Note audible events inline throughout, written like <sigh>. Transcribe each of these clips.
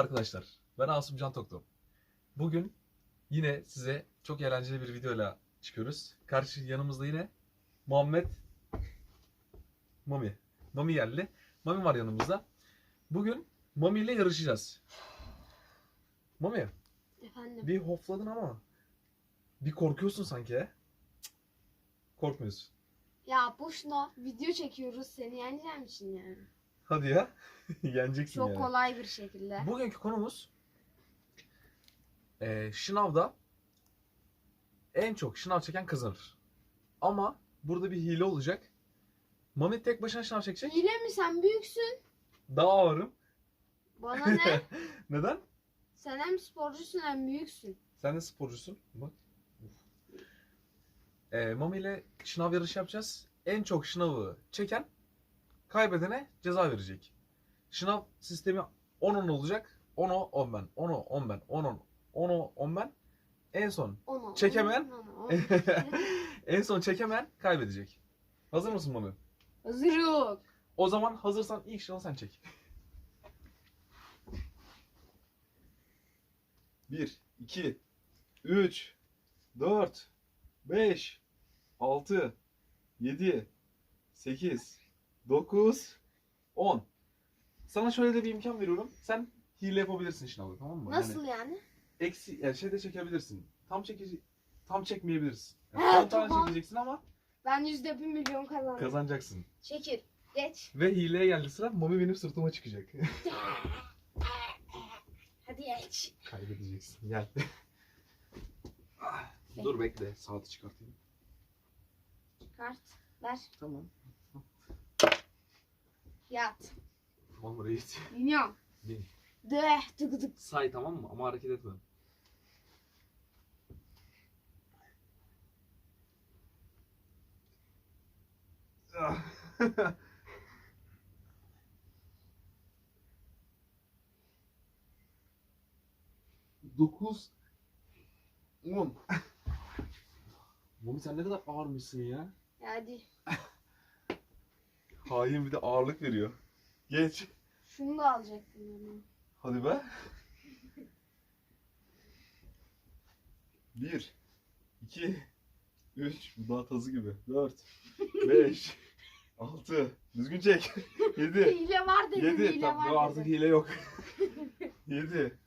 Merhaba arkadaşlar. Ben Asım Can Tokto. Bugün yine size çok eğlenceli bir videoyla çıkıyoruz. Karşı yanımızda yine Muhammed Mami. Mami geldi. Mami var yanımızda. Bugün Mami ile yarışacağız. Mami Efendim. bir hofladın ama bir korkuyorsun sanki he? Korkmuyorsun. Ya boşuna video çekiyoruz seni yeneceğim için yani. Hadi ya. <laughs> Yeneceksin Çok yani. kolay bir şekilde. Bugünkü konumuz eee şınavda en çok şınav çeken kazanır. Ama burada bir hile olacak. Mami tek başına şınav çekecek. Hile mi sen büyüksün? Daha ağırım. Bana <laughs> ne? Neden? sen hem sporcusun hem büyüksün. Sen de sporcusun. Bak. Eee Mami ile şınav yarışı yapacağız. En çok şınavı çeken kaybedene ceza verecek. Şınav sistemi 10-10 olacak. 10 o 10 ben. 10 o 10 ben. 10 10 10 o 10 ben. En son Onu, Çekemeyen? onu, onu, <laughs> en son çekemeyen kaybedecek. Hazır mısın Mami? Hazır yok. O zaman hazırsan ilk şınav sen çek. 1, 2, 3, 4, 5, 6, 7, 8, 9, 10. Sana şöyle de bir imkan veriyorum. Sen hile yapabilirsin şınavda tamam mı? Nasıl Yani yani? eksi yani şeyde çekebilirsin. Tam çekici tam çekmeyebilirsin. Yani 10 tane tamam. çekeceksin ama Ben yüzde bir milyon kazandım. kazanacaksın. Çekil. Geç. Ve hileye geldi sıra Mami benim sırtıma çıkacak. <laughs> Hadi geç. Kaybedeceksin. Gel. <laughs> Dur bekle. Saati çıkartayım. Kart. Ver. Tamam. Yat. Tamam reis. Bilmiyorum. Bin. De. Tık tık. Say tamam mı? Ama hareket etme. <laughs> Dokuz. On. Mami sen ne kadar ağırmışsın ya. Hadi. <laughs> Hain bir de ağırlık veriyor. Geç. Şunu da alacaktım yani. Hadi be. Bir, iki, üç, bu daha tazı gibi. Dört, beş, altı, düzgün çek. Yedi, Hile var dedim. yedi. Hile Tamam, var artık dedim. hile yok. <laughs> Yedi.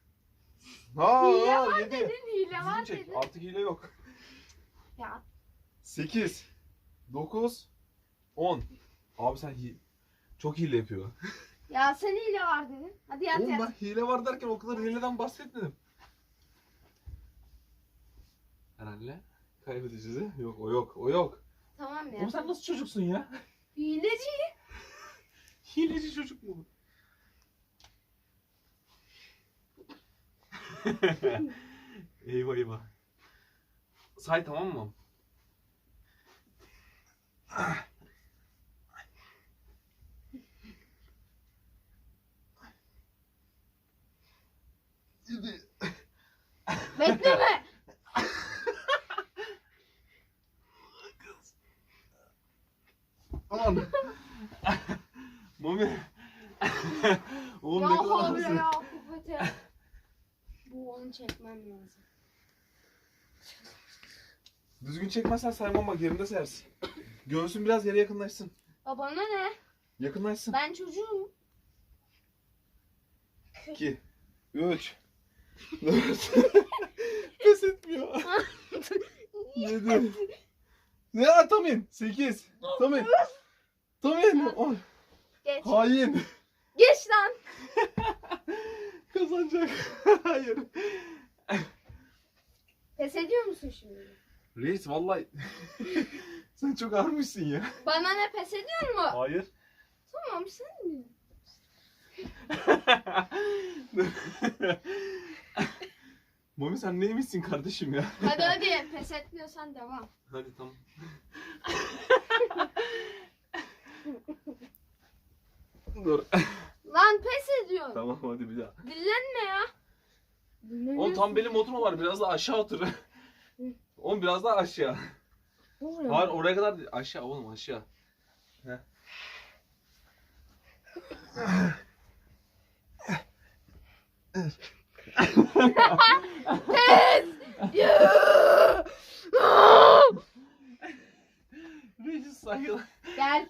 Ha, Hile ha, var yedi. dedin. Hile Düzgün var çek. dedin. Artık hile yok. Ya Sekiz, dokuz, on. Abi sen hi çok hile yapıyor. Ya sen hile var dedin. Hadi yat Oğlum yat. ben hile var derken o kadar hileden bahsetmedim. Herhalde kaybedeceğiz he? Yok o yok o yok. Tamam ya. Oğlum sen nasıl çocuksun ya? Hileci. <laughs> Hileci çocuk mu? bu? <laughs> eyvah eyvah. Say tamam mı? Yedi. Bekleme. Aman. Mami. Oğlum ya ne kadar havle hızlı. ya kuvvete. Bu onu çekmem lazım. Düzgün çekmezsen saymam bak yerinde sayarsın. Göğsün biraz yere yakınlaşsın. Babana ne? Yakınlaşsın. Ben çocuğum. 2 3 4 Pes etmiyor. <laughs> 7 Ne ya Tamin? 8 Tamin. Tamin. Oh, Geç. hain. Geç lan. <laughs> Kazanacak. <laughs> Hayır. Pes ediyor musun şimdi? Reis vallahi <laughs> sen çok ağırmışsın ya. Bana ne pes ediyor mu? Hayır. Tamam sen mi? <laughs> Mami sen neymişsin kardeşim ya? Hadi hadi pes etmiyorsan devam. Hadi tamam. <laughs> Dur. Lan pes ediyorsun. tamam hadi bir daha. Dinlenme ya. Oğlum tam benim oturma var biraz daha aşağı otur. Oğlum biraz daha aşağı. Hayır oraya kadar değil. Aşağı oğlum aşağı. Heh. Reis sayıl. Gel.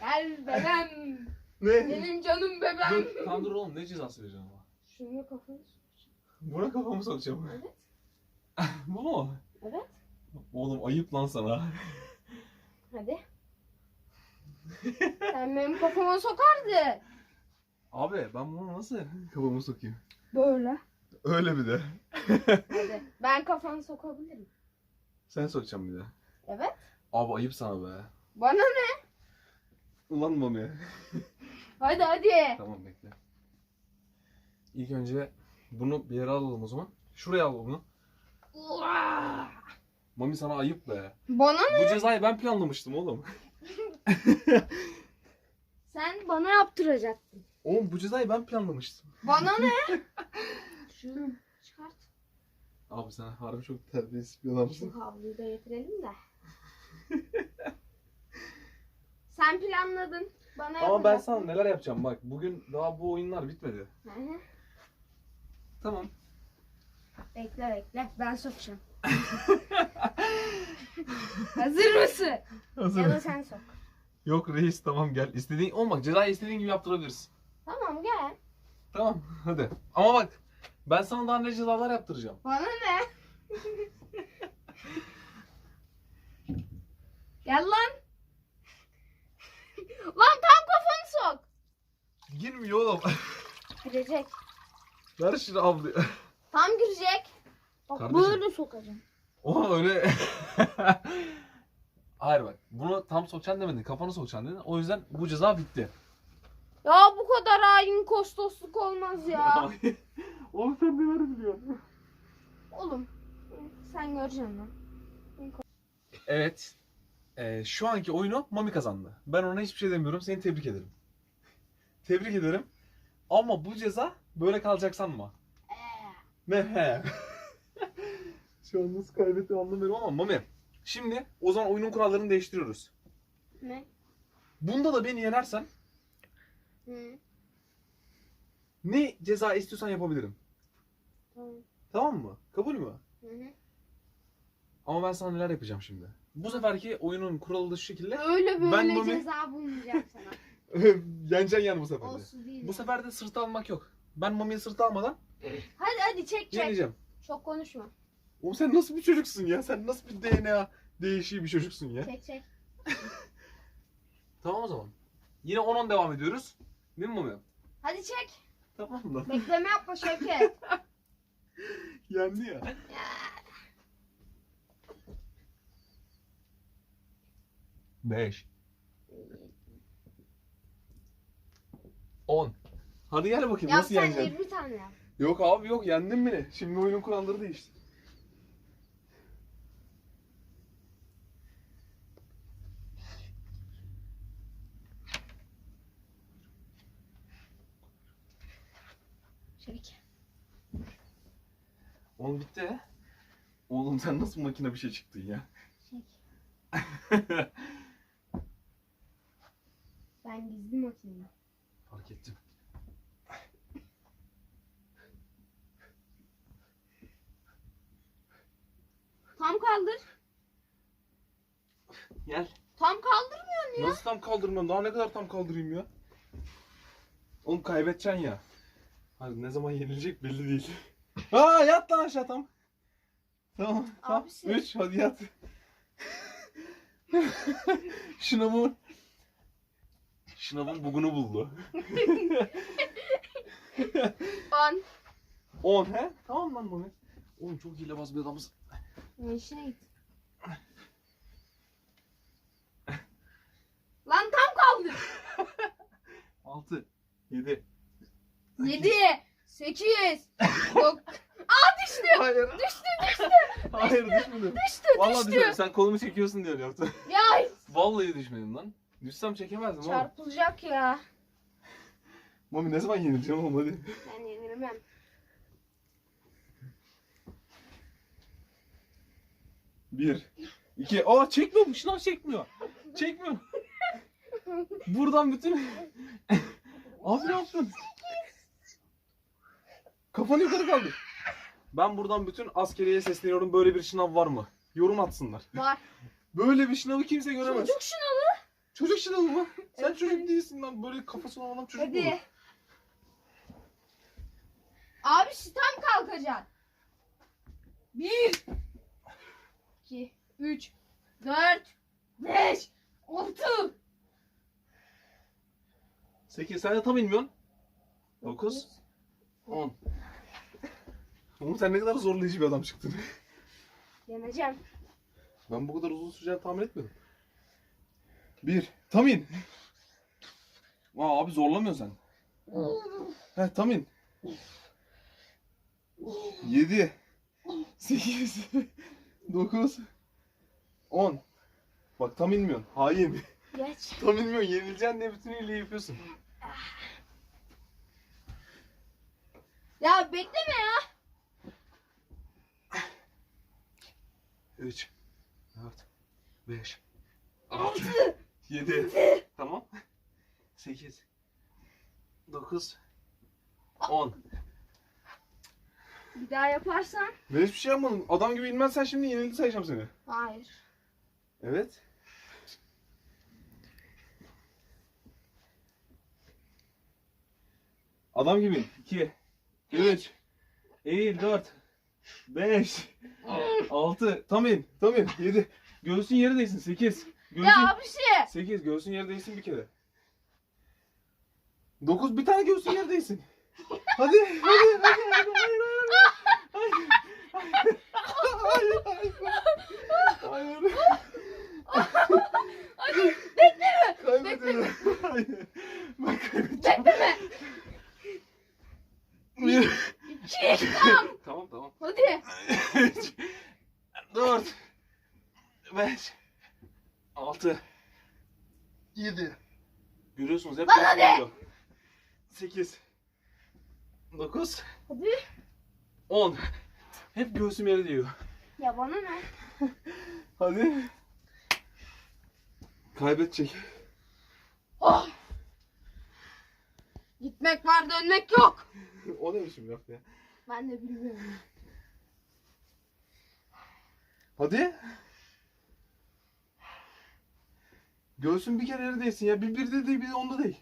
Gel bebem. Ne? Benim canım bebem. Dur, tamam dur oğlum ne cezası vereceğim ama? Şunu kafanı Buna kafamı sokacağım. Evet. <laughs> Bu mu? Evet. Oğlum ayıp lan sana. Hadi. Sen benim kafama sokardın. Abi ben bunu nasıl kafamı sokayım? Böyle. Öyle bir de. Hadi. Ben kafanı sokabilirim. Sen sokacaksın bir de. Evet. Abi ayıp sana be. Bana ne? Ulan Mami. Hadi hadi. Tamam bekle. İlk önce bunu bir yere alalım o zaman. Şuraya al bunu. Mami sana ayıp be. Bana ne? Bu cezayı ben planlamıştım oğlum. <laughs> Sen bana yaptıracaktın. Oğlum bu cezayı ben planlamıştım. Bana ne? <laughs> Şunu çıkart. Abi sen harbi çok terbiyesiz bir adamsın. Şu havluyu da getirelim de. <laughs> Sen planladın. Bana Ama ben yapacaktın. sana neler yapacağım bak. Bugün daha bu oyunlar bitmedi. Hı hı. Tamam. Bekle bekle. Ben sokacağım. <laughs> Hazır mısın? Hazır. Ya da sen sok. Yok reis tamam gel. İstediğin olmak cezayı istediğin gibi yaptırabilirsin. Tamam gel. Tamam <laughs> hadi. Ama bak ben sana daha ne cezalar yaptıracağım. Bana ne? Gel lan. lan tam kafanı sok. Girmiyor oğlum. Girecek. Ver şunu abla. Tam girecek. Bak Kardeşim. böyle sokacağım. O öyle. <laughs> Hayır bak bunu tam sokacaksın demedin. Kafanı sokacaksın dedin. O yüzden bu ceza bitti. Ya bu kadar hain kostosluk olmaz ya. <laughs> Oğlum sen neler biliyorsun? Oğlum sen göreceksin lan. Evet. Ee, şu anki oyunu Mami kazandı. Ben ona hiçbir şey demiyorum. Seni tebrik ederim. Tebrik ederim. Ama bu ceza böyle kalacak sanma. Ne he? <laughs> şu an nasıl kaybettiğimi anlamıyorum ama Mami. Şimdi o zaman oyunun kurallarını değiştiriyoruz. Ne? Bunda da beni yenersen Hı. ne ceza istiyorsan yapabilirim. Tamam. Tamam mı? Kabul mü? Hı hı. Ama ben sana neler yapacağım şimdi. Bu seferki oyunun kuralı da şu şekilde. Öyle böyle Ben Mami- ceza bulmayacağım sana. <laughs> Yeneceksin yani bu sefer de. Olsun değil. Bu sefer de sırt almak yok. Ben Mami'yi sırt almadan Hadi hadi çek çek. yeneceğim. Çok konuşma. Oğlum sen nasıl bir çocuksun ya? Sen nasıl bir DNA değişiği bir çocuksun ya? Çek çek. <laughs> Tamam o zaman. Yine 10-10 devam ediyoruz. Değil mi? Hadi çek. Tamam da. Bekleme yapma Şevket. <laughs> Yendi ya. Beş. On. Hadi gel bakayım Yap nasıl sen yeneceksin? 20 tane yap. Yok abi yok yendin beni. Şimdi oyunun kuralları değişti. Çek. Oğlum bitti. Oğlum sen nasıl makine bir şey çıktın ya? Çek. <laughs> Ben gizli makineyim. Fark ettim. Tam kaldır. Gel. Tam kaldırmıyorsun ya. Nasıl tam kaldırmam? Daha ne kadar tam kaldırayım ya? Oğlum kaybedeceksin ya. Hadi ne zaman yenilecek belli değil. <laughs> Aa yat lan aşağı tam. Tamam. Tamam. Abisi. Üç hadi yat. <laughs> Şınavın. Şınavın bugunu buldu. <laughs> 10. 10 he? Tamam lan Mami. Oğlum çok hilebaz bir adamız. Ne işine git. Lan tam kaldır. 6 7 7. 8. 9. Aa düştü. Hayır. Düştü düştü. <laughs> Hayır düşmedim. Düştü Vallahi düştü. düşmedim. Sen kolumu çekiyorsun diye yaptım. Ya <laughs> Vallahi düşmedim lan. Düşsem çekemezdim oğlum. çarpılacak ya. Mami ne zaman yenileceğim oğlum hadi. Ben yenilmem. Bir. iki. Aa çekmiyor. Şınav çekmiyor. Çekmiyor. Buradan bütün... Abi ne yaptın? Kafanı yukarı kaldır. Ben buradan bütün askeriye sesleniyorum. Böyle bir sınav var mı? Yorum atsınlar. Var. Böyle bir sınavı kimse göremez. Çocuk şınavı. Çocuk sınavı mı? Sen Evet. çocuk değilsin lan. Böyle kafası olan çocuk mu? olur? Hadi. Abi tam kalkacaksın. Bir. İki, Üç. Dört. Beş. Altı. 8 sen de tam bilmiyorsun. 9 10 Oğlum sen ne kadar zorlayıcı bir adam çıktın. <laughs> Yeneceğim. Ben bu kadar uzun süreceğini tahmin etmedim. 1 Tam in. Aa, abi zorlamıyorsun sen. Heh tam in. 7 8 9 10 Bak tam inmiyorsun. Hain. Geç. <laughs> Tam inmiyorsun. Yenileceksin diye bütün hileyi yapıyorsun. Ya bekleme ya. 3 4 5 Altı. 7 Tamam 8 9 10 Bir daha yaparsan. Ben hiçbir şey yapmadım. Adam gibi inmezsen şimdi yenildi sayacağım seni. Hayır. Evet. Adam gibi. 2 3 Eğil 4 5 6 Tam in. Tam in. 7 Göğsün yere değsin. 8 Göğsün Ya bir şey. 8 göğsün yere değsin bir kere. 9 bir tane göğsün yere değsin. Hadi hadi hadi hadi hayır hayır hayır hayır hayır hayır bekleme. kaybediyorum hayır ben kaybedeceğim Bekleme. bir İki. Tamam. tamam tamam Hadi. 3 4 5 6 7 Görüyorsunuz hep göğsüm hadi. geliyor. 8 9 Hadi. 10 Hep göğsüm yere değiyor. Ya bana ne? Hadi. Kaybedecek. Oh. Gitmek var dönmek yok. o ne biçim laf ya? Ben de bilmiyorum. Hadi. Göğsün bir kere yere değsin ya. Bir birde değil bir de onda değil.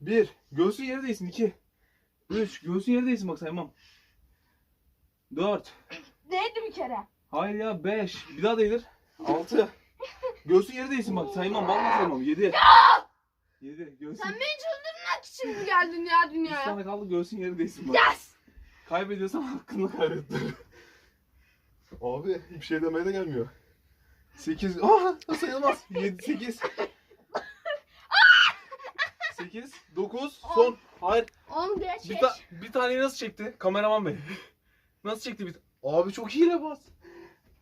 Bir. Göğsün yere değsin. iki. Üç. Göğsün yere değsin bak saymam. Dört. Değdi bir kere. Hayır ya beş. Bir daha değdir. Altı. Göğsün yere değsin bak saymam. Vallahi saymam. Yedi. Yedi. Göğsün. Sen beni çıldırmak için mi geldin ya Bir dünyaya? tane kaldı göğsün yere değsin bak. Yes. Kaybediyorsan hakkını kaybettin. Abi bir şey demeye de gelmiyor. 8. Aa sayılmaz. 7 8. 8 9 son. Hayır. On geç Bir, geç. ta bir taneyi nasıl çekti? Kameraman bey. Nasıl çekti bir Abi çok hile bas.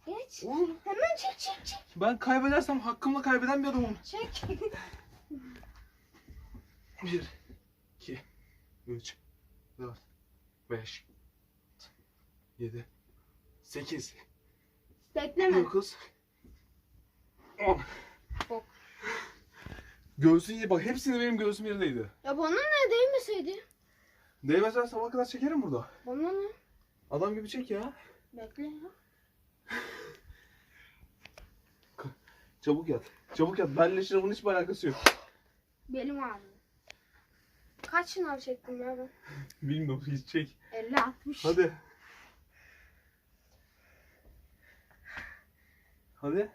Geç. Oğlum, Hemen çek çek çek. ben kaybedersem hakkımla kaybeden bir adamım. Çek. 1 2 3 4 5 7 8 Bekleme. 9 10 Bok. Göğsün iyi bak hepsini benim göğsüm yerindeydi. Ya bana ne değmeseydi? Değmesen sabah kadar çekerim burada. Bana ne? Adam gibi çek ya. Bekle ya. <laughs> Çabuk yat. Çabuk yat. Benle şınavın hiçbir alakası yok. Belim ağrıyor. Kaç şınav çektim ya ben? <laughs> Bilmiyorum hiç çek. 50 60. Hadi. Hadi.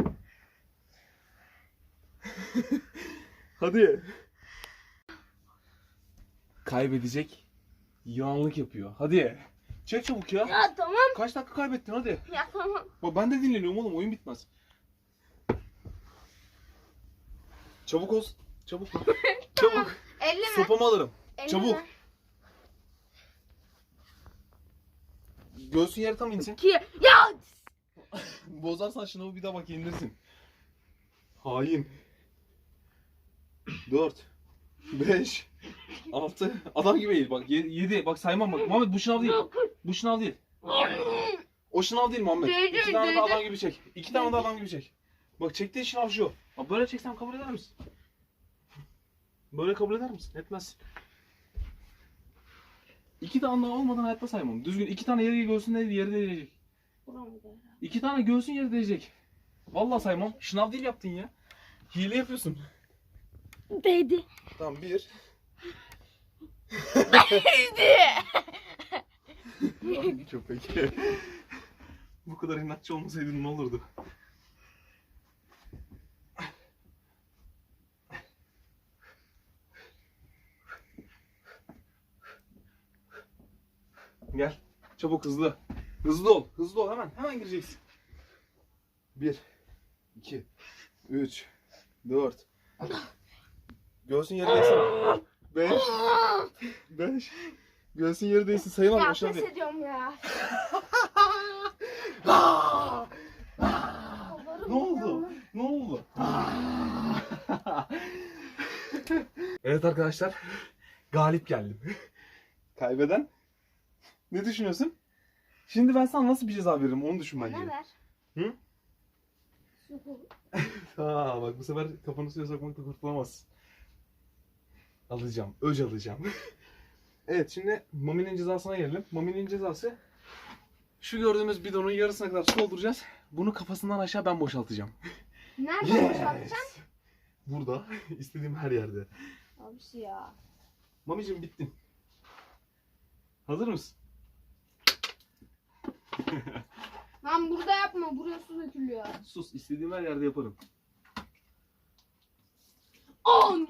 <laughs> Hadi. Kaybedecek. Yağanlık yapıyor. Hadi. Çek çabuk ya. Ya tamam. Kaç dakika kaybettin hadi. Ya tamam. Bak ben de dinleniyorum oğlum oyun bitmez. Çabuk ol. Çabuk. <laughs> Çabuk. Elleme. Sopamı alırım. Elleme. Çabuk. Göğsün yeri tam insin. İki. Ya. Bozarsan şınavı bir daha bak yenilirsin. Hain. 4 5 6 Adam gibi eğil bak 7 bak saymam bak Muhammed bu şınav değil bu şınav değil O şınav değil Muhammed Değdi, İki tane de adam gibi çek İki tane de adam gibi çek Bak çektiğin şınav şu Bak böyle çeksem kabul eder misin? Böyle kabul eder misin? Etmez. İki tane daha olmadan hayatta saymam. Düzgün iki tane yeri göğsün yeri yeri değecek. İki tane göğsün yeri değecek. Vallahi saymam. Şınav değil yaptın ya. Hile yapıyorsun. Değdi. Tamam bir. Lan Köpek. Bu kadar inatçı olmasaydın ne olurdu? Gel. Çabuk hızlı. Hızlı ol. Hızlı ol hemen. Hemen gireceksin. Bir. iki, Üç. Dört. Göğsün yeri değilsin. Beş. Beş. Göğsün yeri değilsin. Sayamam. Ya aşağı pes değil. ediyorum ya. ne oldu? Ne oldu? evet arkadaşlar. Galip geldim. Kaybeden. Ne düşünüyorsun? Şimdi ben sana nasıl bir ceza veririm onu düşün bence. Ne ver? Hı? Ha <laughs> bak bu sefer kafanı suya sokmakla kurtulamazsın. Alacağım. Öc alacağım. <laughs> evet şimdi Mami'nin cezasına gelelim. Mami'nin cezası şu gördüğümüz bidonun yarısına kadar su dolduracağız. Bunu kafasından aşağı ben boşaltacağım. <laughs> Nerede boşaltacaksın? Burada. <laughs> istediğim her yerde. Abisi ya. Mami'cim bittin. Hazır mısın? Lan burada yapma. Buraya su dökülüyor. Sus. istediğim her yerde yaparım. 10.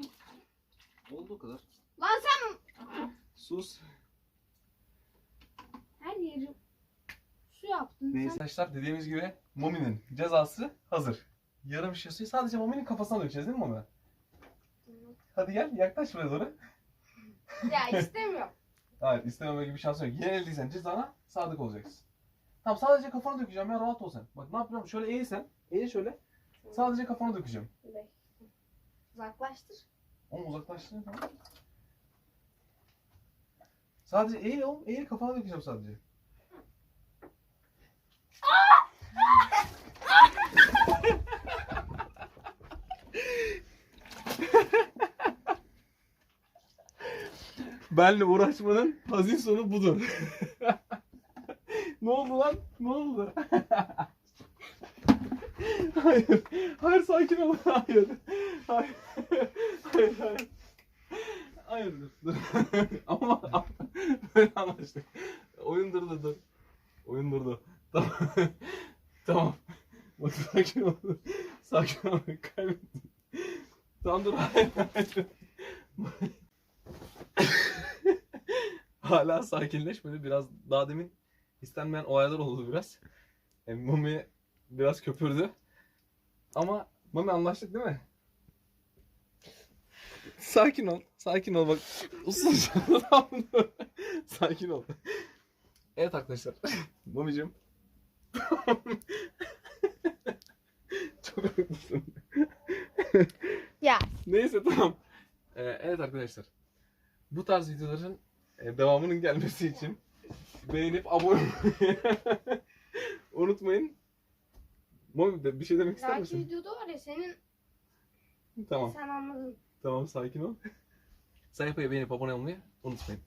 Oldu o kadar. Lan sen Sus. her yeri su yaptın. Neyse arkadaşlar dediğimiz gibi Mami'nin cezası hazır. Yarım şişe suyu sadece Mami'nin kafasına dökeceğiz değil mi Mami? Hadi gel yaklaş buraya doğru. Sen... <laughs> Ya istemiyorum. Hayır istememe gibi bir şans yok. Yenildiysen cezana sadık olacaksın. Tamam sadece kafana dökeceğim ya rahat ol sen. Bak ne yapıyorum şöyle eğil sen. Eğil şöyle. Sadece kafana dökeceğim. Bekle. Uzaklaştır. Oğlum uzaklaştın tamam. Sadece eğil oğlum eğil kafana dökeceğim sadece. <laughs> Benle uğraşmanın hazin sonu budur. <laughs> ne oldu lan? Ne oldu? <laughs> hayır. Hayır sakin ol. <laughs> Hayır. Hayır. Hayır hayır. Hayır dur. dur. <laughs> ama, böyle anlaştık. Oyun durdu dur. Oyun durdu. Tamam. <laughs> tamam. Bak sakin ol. Sakin ol. Kaybettin. Tamam dur. Hayır. hayır. Hala sakinleşmedi. Biraz daha demin istenmeyen olaylar oldu biraz. E, Mami biraz köpürdü. Ama Mami anlaştık değil mi? Sakin ol. Sakin ol bak. Dur. <laughs> sakin ol. Evet arkadaşlar. Mami'cim. <laughs> Çok haklısın. Ya. Neyse tamam. Ee, evet arkadaşlar. Bu tarz videoların e, devamının gelmesi için beğenip abone olmayı <laughs> unutmayın. Mami de bir şey demek ister Belki misin? videoda var ya senin Tamam. sen anladın. Tamam sakin ol. Sayfayı beğenip abone olmayı unutmayın.